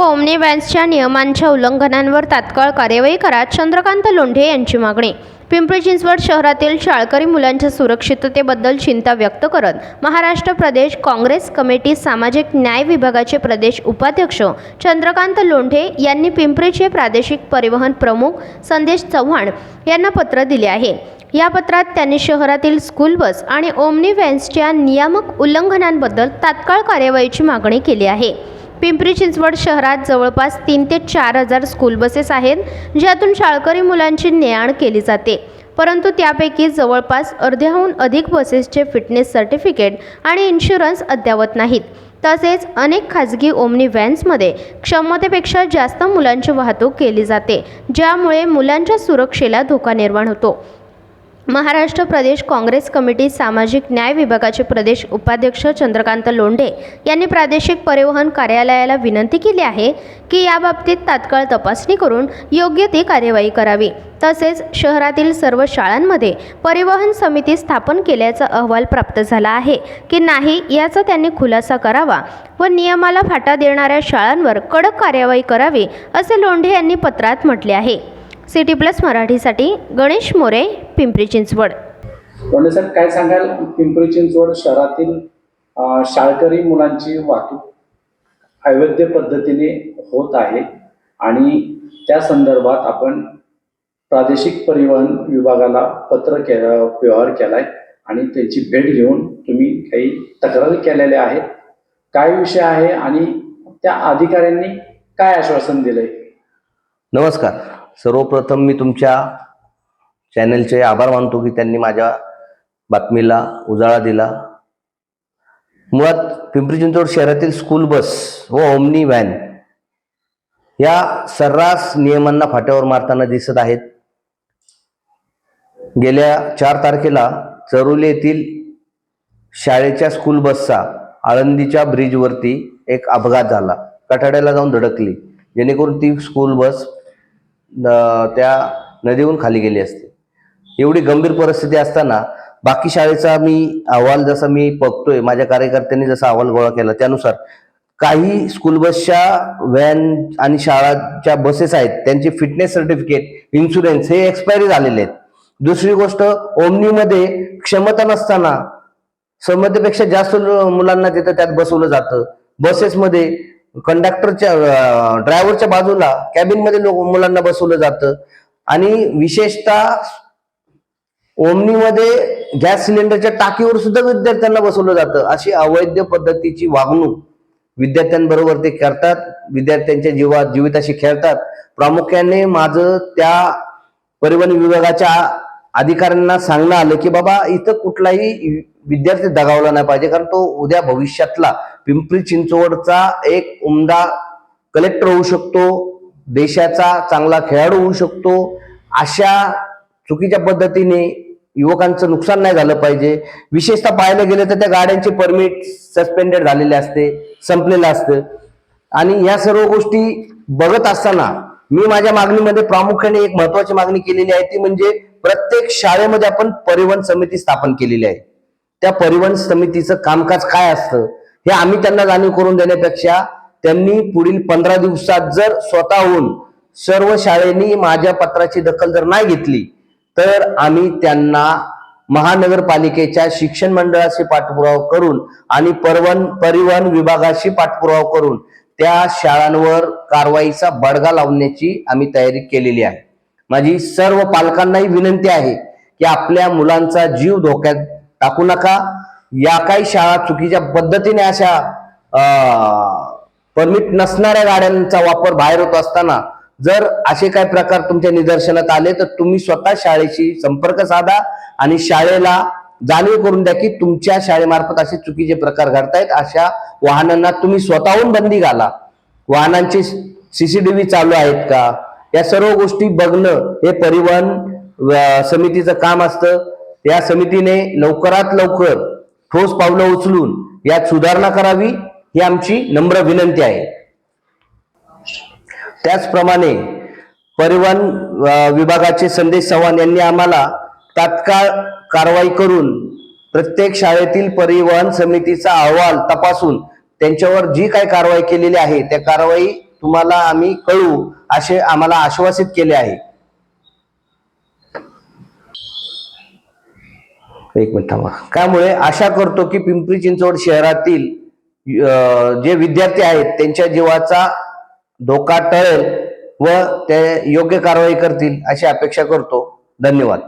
व ओमनी व्हॅन्सच्या नियमांच्या उल्लंघनांवर तात्काळ कार्यवाही करा चंद्रकांत लोंढे यांची मागणी. पिंपरी चिंचवड शहरातील शाळकरी मुलांच्या सुरक्षिततेबद्दल चिंता व्यक्त करत महाराष्ट्र प्रदेश काँग्रेस कमिटी सामाजिक न्याय विभागाचे प्रदेश उपाध्यक्ष चंद्रकांत लोंढे यांनी पिंपरीचे प्रादेशिक परिवहन प्रमुख संदेश चव्हाण यांना पत्र दिले आहे. या पत्रात त्यांनी शहरातील स्कूल बस आणि ओमनी व्हॅन्सच्या नियामक उल्लंघनांबद्दल तात्काळ कार्यवाहीची मागणी केली आहे. पिंपरी चिंचवड शहरात जवळपास तीन ते चार हजार स्कूल बसेस आहेत ज्यातून शाळकरी मुलांची ने आण केली जाते. परंतु त्यापैकी जवळपास अर्ध्याहून अधिक बसेसचे फिटनेस सर्टिफिकेट आणि इन्शुरन्स अद्यावत नाहीत. तसेच अनेक खाजगी ओमनी व्हॅन्समध्ये क्षमतेपेक्षा जास्त मुलांची वाहतूक केली जाते ज्यामुळे मुलांच्या सुरक्षेला धोका निर्माण होतो. महाराष्ट्र प्रदेश काँग्रेस कमिटी सामाजिक न्याय विभागाचे प्रदेश उपाध्यक्ष चंद्रकांत लोंढे यांनी प्रादेशिक परिवहन कार्यालयाला विनंती केली आहे की याबाबतीत तात्काळ तपासणी करून योग्य ती कार्यवाही करावी. तसेच शहरातील सर्व शाळांमध्ये परिवहन समिती स्थापन केल्याचा अहवाल प्राप्त झाला आहे की नाही याचा त्यांनी खुलासा करावा व नियमाला फाटा देणाऱ्या शाळांवर कडक कार्यवाही करावी असे लोंढे यांनी पत्रात म्हटले आहे. सिटी प्लस मराठीसाठी गणेश मोरे पिंपरी चिंचवड. साहेब काय सांगाल? पिंपरी चिंचवड शहरातील शाळकरी मुलांची वाहतूक अवैध पद्धतीने होत आहे आणि त्या संदर्भात आपण प्रादेशिक परिवहन विभागाला पत्र केलं व्यवहार केलाय आणि त्याची भेट घेऊन तुम्ही काही तक्रारी केलेल्या आहेत. काय विषय आहे आणि त्या अधिकाऱ्यांनी काय आश्वासन दिलंय? नमस्कार. सर्वप्रथम मी तुमच्या चॅनलचे आभार मानतो की त्यांनी माझ्या बातमीला उजाळा दिला. मुळात पिंपरी चिंचवड शहरातील स्कूल बस व ओमनी व्हॅन या सर्रास नियमांना फाट्यावर मारताना दिसत आहेत. गेल्या चार तारखेला चरोली येथील शाळेच्या स्कूल बसचा आळंदीच्या ब्रिजवरती एक अपघात झाला. कठाड्याला जाऊन धडकली. जेणेकरून ती स्कूल बस त्या नदीहून खाली गेली असते. एवढी गंभीर परिस्थिती असताना बाकी शाळेचा मी अहवाल जसा मी बघतोय माझ्या कार्यकर्त्यांनी जसा अहवाल गोळा केला त्यानुसार काही स्कूल बसच्या व्हॅन आणि शाळाच्या बसेस आहेत त्यांचे फिटनेस सर्टिफिकेट इन्शुरन्स हे एक्सपायरी झालेले आहेत. दुसरी गोष्ट ओमनीमध्ये क्षमता नसताना क्षमतेपेक्षा जास्त मुलांना तिथं त्यात बसवलं जातं बसेसमध्ये कंडक्टरच्या ड्रायव्हरच्या बाजूला कॅबिनमध्ये लोक मुलांना बसवलं जातं. आणि विशेषतः ओमनीमध्ये गॅस सिलेंडरच्या टाकीवर सुद्धा विद्यार्थ्यांना बसवलं जातं. अशी अवैध पद्धतीची वागणूक विद्यार्थ्यांबरोबर ते करतात. विद्यार्थ्यांच्या जीवा जीविताशी खेळतात. प्रामुख्याने माझं त्या परिवहन विभागाच्या अधिकाऱ्यांना सांगणं आलं की बाबा इथं कुठलाही विद्यार्थी दगावला नाही पाहिजे कारण तो उद्या भविष्यातला पिंपरी चिंचवडचा एक उमदा कलेक्टर होऊ शकतो देशाचा चांगला खेळाडू होऊ शकतो. अशा चुकीच्या पद्धतीने युवकांचं नुकसान नाही झालं पाहिजे. विशेषतः पाहायला गेलं तर त्या गाड्यांचे परमिट सस्पेंडेड झालेले असते संपलेलं असतं. आणि या सर्व गोष्टी बघत असताना मी माझ्या मागणीमध्ये प्रामुख्याने एक महत्वाची मागणी केलेली आहे ती म्हणजे प्रत्येक शाळेमध्ये आपण परिवहन समिती स्थापन केलेली आहे. त्या परिवहन समितीचं कामकाज काय असतं हे आम्ही त्यांना जाणीव करून देण्यापेक्षा त्यांनी पुढील पंधरा दिवसात जर स्वतःहून सर्व शाळेनी माझ्या पत्राची दखल जर नाही घेतली तर आम्ही त्यांना महानगरपालिकेच्या शिक्षण मंडळाशी पाठपुरावा करून आणि परवन परिवहन विभागाशी पाठपुरावा करून त्या शाळांवर कारवाईचा बडगा लावण्याची आम्ही तयारी केलेली आहे. माझी सर्व पालकांनाही विनंती आहे की आपल्या मुलांचा जीव धोक्यात टाकू नका. या काही शाळा चुकीच्या पद्धतीने अशा परमिट नसणाऱ्या गाड्यांचा वापर बाहेर होत असताना जर असे काही प्रकार तुमच्या निदर्शनात आले तर तुम्ही स्वतः शाळेशी संपर्क साधा आणि शाळेला जाणीव करून द्या की तुमच्या शाळेमार्फत असे चुकीचे प्रकार घडतायत. अशा वाहनांना तुम्ही स्वतःहून बंदी घाला. वाहनांची सीसीटीव्ही चालू आहेत का? या सर्व गोष्टी बघणं हे परिवहन समितीचं काम असतं. या समितीने लवकरात लवकर ठोस पावलं उचलून यात सुधारणा करावी ही आमची नम्र विनंती आहे. त्याचप्रमाणे परिवहन विभागाचे संदेश चव्हाण यांनी आम्हाला तात्काळ कारवाई करून प्रत्येक शाळेतील परिवहन समितीचा अहवाल तपासून त्यांच्यावर जी काय कारवाई केलेली आहे त्या कारवाई तुम्हाला आम्ही कळवू असे आम्हाला आश्वासित केले आहे. एक मिनिट थांबा. त्यामुळे आशा करतो की पिंपरी चिंचवड शहरातील जे विद्यार्थी आहेत त्यांच्या जीवाचा धोका टळेल व ते योग्य कारवाई करतील अशी अपेक्षा करतो. धन्यवाद.